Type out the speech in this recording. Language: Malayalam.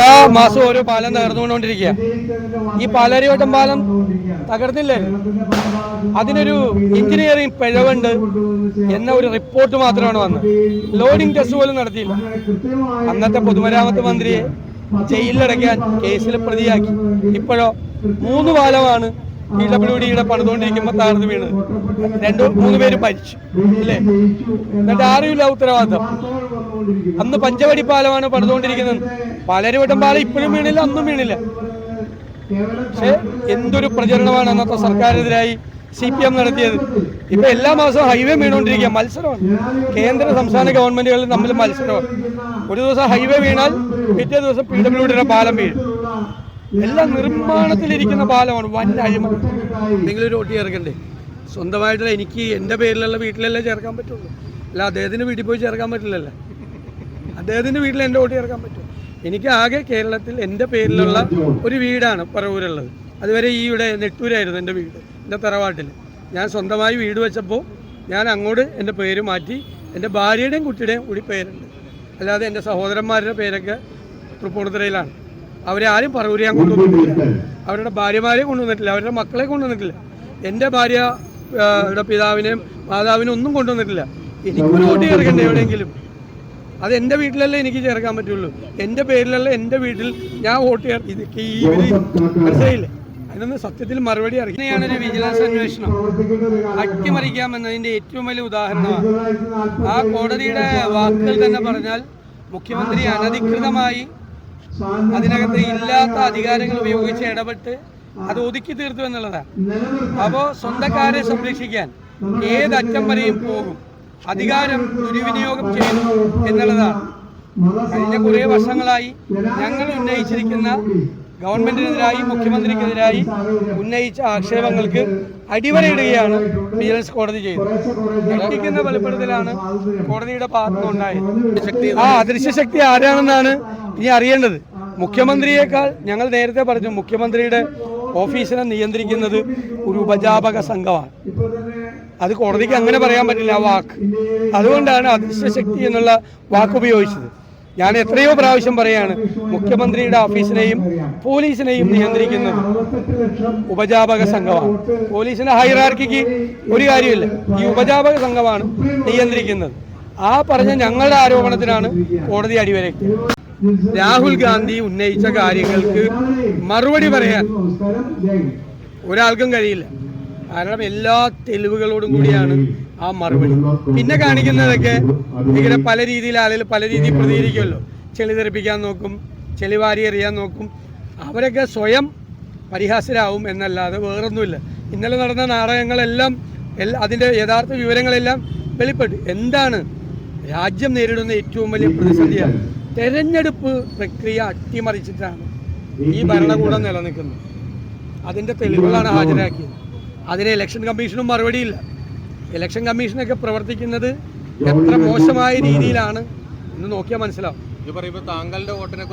എല്ലാ മാസവും ഓരോ പാലം തകർന്നുകൊണ്ടിരിക്കുക ഈ പാലാരിവട്ടം പാലം തകർന്നില്ലേ? അതിനൊരു എഞ്ചിനീയറിംഗ് പിഴവുണ്ട് എന്ന ഒരു റിപ്പോർട്ട് മാത്രമാണ് വന്നത്. ലോഡിംഗ് ടെസ്റ്റ് പോലും നടത്തിയില്ല. അന്നത്തെ പൊതുമരാമത്ത് മന്ത്രിയെ ജയിലിലടയ്ക്കാൻ കേസിൽ പ്രതിയാക്കി. ഇപ്പോഴോ മൂന്ന് പാലമാണ് പി ഡബ്ല്യു ഡിയുടെ പണിതുകൊണ്ടിരിക്കുമ്പോൾ താഴ്ന്നു വീണത് രണ്ടു മൂന്ന് പേര് മരിച്ചു. അല്ലേ എന്നിട്ട് ആരുമില്ല ഉത്തരവാദിത്തം. അന്ന് പഞ്ചവടി പാലമാണ് പണിതുകൊണ്ടിരിക്കുന്നത് പാലരുവട്ടം പാലം ഇപ്പോഴും വീണില്ല അന്നും വീണില്ല. പക്ഷേ എന്തൊരു പ്രചരണമാണ് അന്നത്തെ സർക്കാരിനെതിരായി സി പി എം നടത്തിയത്. ഇപ്പൊ എല്ലാ മാസവും ഹൈവേ വീണുകൊണ്ടിരിക്കുക മത്സരമാണ്. കേന്ദ്ര സംസ്ഥാന ഗവൺമെന്റുകളിൽ തമ്മിൽ മത്സരമാണ്. ഒരു ദിവസം ഹൈവേ വീണാൽ പിറ്റേ ദിവസം പി ഡബ്ല്യു ഡിയുടെ പാലം വീഴും. എല്ലാം നിർമ്മാണത്തിലിരിക്കുന്ന പാലമാണ് വൻ അഴിമതി. നിങ്ങൾ ഒരു ഒട്ടി ചേർക്കണ്ടേ? സ്വന്തമായിട്ടുള്ള എനിക്ക് എന്റെ പേരിലുള്ള വീട്ടിലല്ലേ ചേർക്കാൻ പറ്റുള്ളൂ. അല്ല അദ്ദേഹത്തിന് വീട്ടിൽ പോയി ചേർക്കാൻ പറ്റില്ലല്ലോ. അദ്ദേഹത്തിന്റെ വീട്ടിൽ എന്റെ വോട്ട് ചേർക്കാൻ പറ്റും എനിക്ക് ആകെ കേരളത്തിൽ എന്റെ പേരിലുള്ള ഒരു വീടാണ് പറവൂരുള്ളത്. അതുവരെ ഈ ഇവിടെ നെട്ടൂരായിരുന്നു എന്റെ വീട് എന്റെ തറവാട്ടിൽ. ഞാൻ സ്വന്തമായി വീട് വെച്ചപ്പോൾ ഞാൻ അങ്ങോട്ട് എന്റെ പേര് മാറ്റി എന്റെ ഭാര്യയുടെയും കുട്ടിയുടെയും കൂടി പേരുണ്ട്. അല്ലാതെ എന്റെ സഹോദരന്മാരുടെ പേരൊക്കെ തൃപ്പൂണിത്തുറയിലാണ്. അവരെ ആരും പറവൂര് ഞാൻ കൊണ്ടുവന്നിട്ടില്ല. അവരുടെ ഭാര്യമാരെ കൊണ്ടുവന്നിട്ടില്ല അവരുടെ മക്കളെ കൊണ്ടുവന്നിട്ടില്ല. എന്റെ ഭാര്യ പിതാവിനെയും മാതാവിനെയും ഒന്നും കൊണ്ടുവന്നിട്ടില്ല. എനിക്കൊരു വോട്ട് ചേർക്കണ്ടേ എവിടെയെങ്കിലും? അത് എന്റെ വീട്ടിലല്ലേ എനിക്ക് ചേർക്കാൻ പറ്റുള്ളൂ. എന്റെ പേരിലല്ല എന്റെ വീട്ടിൽ ഞാൻ വോട്ട് ചേർ ഇതൊക്കെ ഈ ഇവർ മനസ്സിലായില്ലേ? അതിനൊന്ന് സത്യത്തിൽ മറുപടി അറിയാം ഒരു വിജിലൻസ് അന്വേഷണം. അട്ടിമറിക്കാമെന്നതിന്റെ ഏറ്റവും വലിയ ഉദാഹരണമാണ്. ആ കോടതിയുടെ വാക്കുകൾ തന്നെ പറഞ്ഞാൽ മുഖ്യമന്ത്രി അനധികൃതമായി അതിനകത്ത് ഇല്ലാത്ത അധികാരങ്ങൾ ഉപയോഗിച്ച് ഇടപെട്ട് അത് ഒതുക്കി തീർത്തു എന്നുള്ളതാണ്. അപ്പോൾ സ്വന്തക്കാരെ സംരക്ഷിക്കാൻ ഏതറ്റം വരെയും പോകും. അധികാരം ദുർവിനിയോഗം ചെയ്യുന്നു എന്നുള്ളതാണ്. കഴിഞ്ഞ കുറേ വർഷങ്ങളായി ഞങ്ങൾ ഉന്നയിച്ചിരിക്കുന്ന ഗവൺമെന്റിനെതിരായി മുഖ്യമന്ത്രിക്കെതിരായി ഉന്നയിച്ച ആക്ഷേപങ്ങൾക്ക് അടിവരയിടുകയാണ് വിജിലൻസ് കോടതി ചെയ്തത്. ഞെട്ടിക്കുന്ന വെളിപ്പെടുത്തലാണ് കോടതിയുടെ ഭാഗത്തുനിന്നുണ്ടായത് ആ അദൃശ്യശക്തി ആരാണെന്നാണ് ഇനി അറിയേണ്ടത്. മുഖ്യമന്ത്രിയേക്കാൾ ഞങ്ങൾ നേരത്തെ പറഞ്ഞു മുഖ്യമന്ത്രിയുടെ ഓഫീസിനെ നിയന്ത്രിക്കുന്നത് ഒരു ഉപജാപക സംഘമാണ്. അത് കോടതിക്ക് അങ്ങനെ പറയാൻ പറ്റില്ല ആ വാക്ക്. അതുകൊണ്ടാണ് അദൃശ്യശക്തി എന്നുള്ള വാക്ക് ഉപയോഗിച്ചത്. ഞാൻ എത്രയോ പ്രാവശ്യം പറയാണ് മുഖ്യമന്ത്രിയുടെ ഓഫീസിനെയും പോലീസിനെയും നിയന്ത്രിക്കുന്നത് ഉപജാപക സംഘമാണ്. പോലീസിന്റെ ഹൈറാർക്കിക്ക് ഒരു കാര്യമില്ല ഈ ഉപജാപക സംഘമാണ് നിയന്ത്രിക്കുന്നത്. ആ പറഞ്ഞ ഞങ്ങളുടെ ആരോപണത്തിനാണ് കോടതി അടിവരയ്ക്ക് രാഹുൽ ഗാന്ധി ഉന്നയിച്ച കാര്യങ്ങൾക്ക് മറുപടി പറയാൻ ഒരാൾക്കും കഴിയില്ല. കാരണം എല്ലാ തെളിവുകളോടും കൂടിയാണ് ആ മറുപടി. പിന്നെ കാണിക്കുന്നതൊക്കെ ഇങ്ങനെ പല രീതിയിൽ ആളുകൾ പല രീതിയിൽ പ്രതികരിക്കുമല്ലോ. ചെളി തെറിപ്പിക്കാൻ നോക്കും ചെളി വാരി എറിയാൻ നോക്കും. അവരൊക്കെ സ്വയം പരിഹാസരാകും എന്നല്ലാതെ വേറൊന്നുമില്ല. ഇന്നലെ നടന്ന നാടകങ്ങളെല്ലാം അതിന്റെ യഥാർത്ഥ വിവരങ്ങളെല്ലാം വെളിപ്പെട്ടു. എന്താണ്? രാജ്യം നേരിടുന്ന ഏറ്റവും വലിയ പ്രതിസന്ധിയാണ് തെരഞ്ഞെടുപ്പ് പ്രക്രിയ അട്ടിമറിച്ചിട്ടാണ് ഈ ഭരണകൂടം നിലനിൽക്കുന്നത്. അതിന്റെ തെളിവുകളാണ് ഹാജരാക്കിയത്. അതിന് ഇലക്ഷൻ കമ്മീഷനും മറുപടിയില്ല. ഇലക്ഷൻ കമ്മീഷനൊക്കെ പ്രവർത്തിക്കുന്നത് എത്ര മോശമായ രീതിയിലാണ് എന്ന് നോക്കിയാൽ മനസ്സിലാവും. ഇത് താങ്കളുടെ വോട്ടിനെ